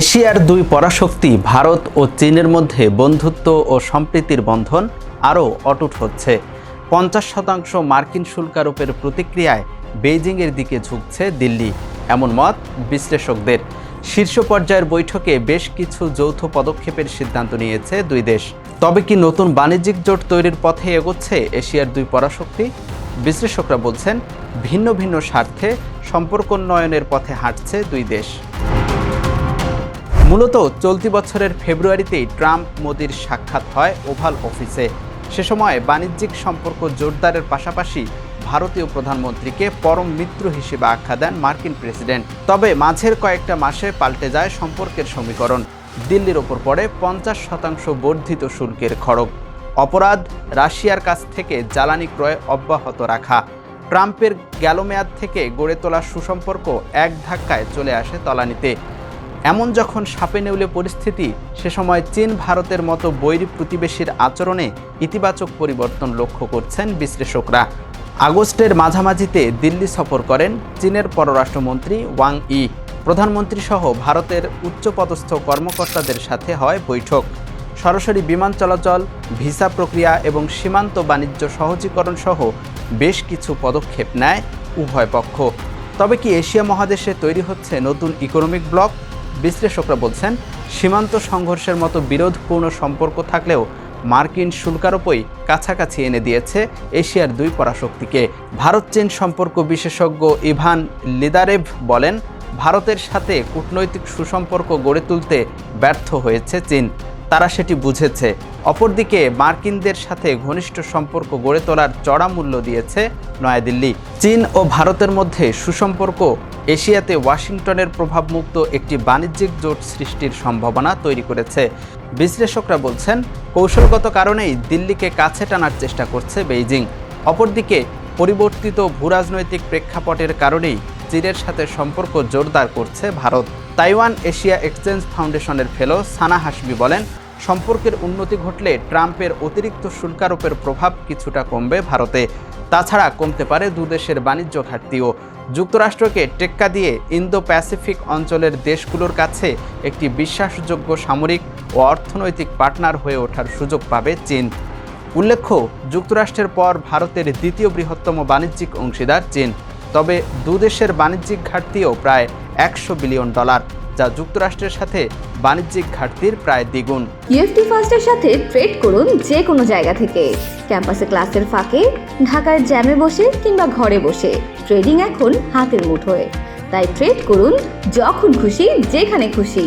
এশিয়ার দুই পরাশক্তি ভারত ও চীনের মধ্যে বন্ধুত্ব ও সম্প্রীতির বন্ধন আরও অটুট হচ্ছে। পঞ্চাশ শতাংশ মার্কিন শুল্ক আরোপের প্রতিক্রিয়ায় বেইজিংয়ের দিকে ঝুঁকছে দিল্লি। এমন মত বিশ্লেষকদের। শীর্ষ পর্যায়ের বৈঠকে বেশ কিছু যৌথ পদক্ষেপের সিদ্ধান্ত নিয়েছে দুই দেশ। তবে কি নতুন বাণিজ্যিক জোট তৈরির পথে এগোচ্ছে এশিয়ার দুই পরাশক্তি? বিশ্লেষকরা বলছেন, ভিন্ন ভিন্ন স্বার্থে সম্পর্ক উন্নয়নের পথে হাঁটছে দুই দেশ। মূলত চলতি বছরের ফেব্রুয়ারিতেই ট্রাম্প মোদির সাক্ষাৎ হয় ওভাল অফিসে। সে সময় বাণিজ্যিক সম্পর্ক জোরদারের পাশাপাশি ভারতীয় প্রধানমন্ত্রীকে পরম মিত্র হিসেবে আখ্যা দেন মার্কিন প্রেসিডেন্ট। তবে মাঝের কয়েকটা মাসে পাল্টে যায় সম্পর্কের সমীকরণ। দিল্লির ওপর পড়ে পঞ্চাশ শতাংশ বর্ধিত শুল্কের খড়গ। অপরাধ রাশিয়ার কাছ থেকে জ্বালানি ক্রয় অব্যাহত রাখা। ট্রাম্পের গেল মেয়াদ থেকে গড়ে তোলা সুসম্পর্ক এক ধাক্কায় চলে আসে তলানিতে। এমন যখন সাপে নেউলে পরিস্থিতি, সে সময় চীন ভারতের মতো বৈরী প্রতিবেশীর আচরণে ইতিবাচক পরিবর্তন লক্ষ্য করছেন বিশ্লেষকরা। আগস্টের মাঝামাঝিতে দিল্লি সফর করেন চীনের পররাষ্ট্রমন্ত্রী ওয়াং ই। প্রধানমন্ত্রী সহ ভারতের উচ্চপদস্থ কর্মকর্তাদের সাথে হয় বৈঠক। সরাসরি বিমান চলাচল, ভিসা প্রক্রিয়া এবং সীমান্ত বাণিজ্য সহজীকরণ সহ বেশ কিছু পদক্ষেপ নেয় উভয় পক্ষ। তবে কি এশিয়া মহাদেশে তৈরি হচ্ছে নতুন ইকোনমিক ব্লক বিশ্লেষকরা বলছেন, সীমান্ত সংঘর্ষের মতো বিরোধপূর্ণ সম্পর্ক থাকলেও মার্কিন শুল্কারোপই কাছাকাছি এনে দিয়েছে এশিয়ার দুই পরাশক্তিকে। ভারত চীন সম্পর্ক বিশেষজ্ঞ ইভান লিদারেভ বলেন, ভারতের সাথে কূটনৈতিক সুসম্পর্ক গড়ে তুলতে ব্যর্থ হয়েছে চীন। তারা সেটি বুঝেছে। অপরদিকে, মার্কিনদের সাথে ঘনিষ্ঠ সম্পর্ক গড়ে তোলার চড়া মূল্য দিয়েছে নয়াদিল্লি। চীন ও ভারতের মধ্যে সুসম্পর্ক এশিয়াতে ওয়াশিংটনের প্রভাবমুক্ত একটি বাণিজ্যিক জোট সৃষ্টির সম্ভাবনা তৈরি করেছে। বিশ্লেষকরা বলছেন, কৌশলগত কারণেই দিল্লিকে কাছে টানার চেষ্টা করছে বেইজিং। অপরদিকে, পরিবর্তিত ভূরাজনৈতিক প্রেক্ষাপটের কারণেই চীনের সাথে সম্পর্ক জোরদার করছে ভারত। তাইওয়ান এশিয়া এক্সচেঞ্জ ফাউন্ডেশনের ফেলো সানা হাসবি বলেন, সম্পর্কের উন্নতি ঘটলে ট্রাম্পের অতিরিক্ত শুল্কারোপের প্রভাব কিছুটা কমবে ভারতে। তাছাড়া কমতে পারে দুদেশের বাণিজ্য ঘাটতিও। যুক্তরাষ্ট্রকে টেক্কা দিয়ে ইন্দো প্যাসিফিক অঞ্চলের দেশগুলোর কাছে একটি বিশ্বাসযোগ্য সামরিক ও অর্থনৈতিক পার্টনার হয়ে ওঠার সুযোগ পাবে চীন। উল্লেখ্য, যুক্তরাষ্ট্রের পর ভারতের দ্বিতীয় বৃহত্তম বাণিজ্যিক অংশীদার চীন, তবে দুদেশের বাণিজ্যিক ঘাটতিও প্রায় একশো বিলিয়ন ডলার। যা যুক্তরাষ্ট্রের সাথে বাণিজ্যিক ঘাটতির প্রায় দ্বিগুণ। ইএফটি ফার্স্টের সাথে ট্রেড করুন যে কোনো জায়গা থেকে। ক্যাম্পাসে ক্লাসের ফাঁকে ঢাকার জ্যামে বসে কিংবা ঘরে বসে। ট্রেডিং এখন হাতের মুঠোয়। তাই ট্রেড করুন যখন খুশি, যেখানে খুশি।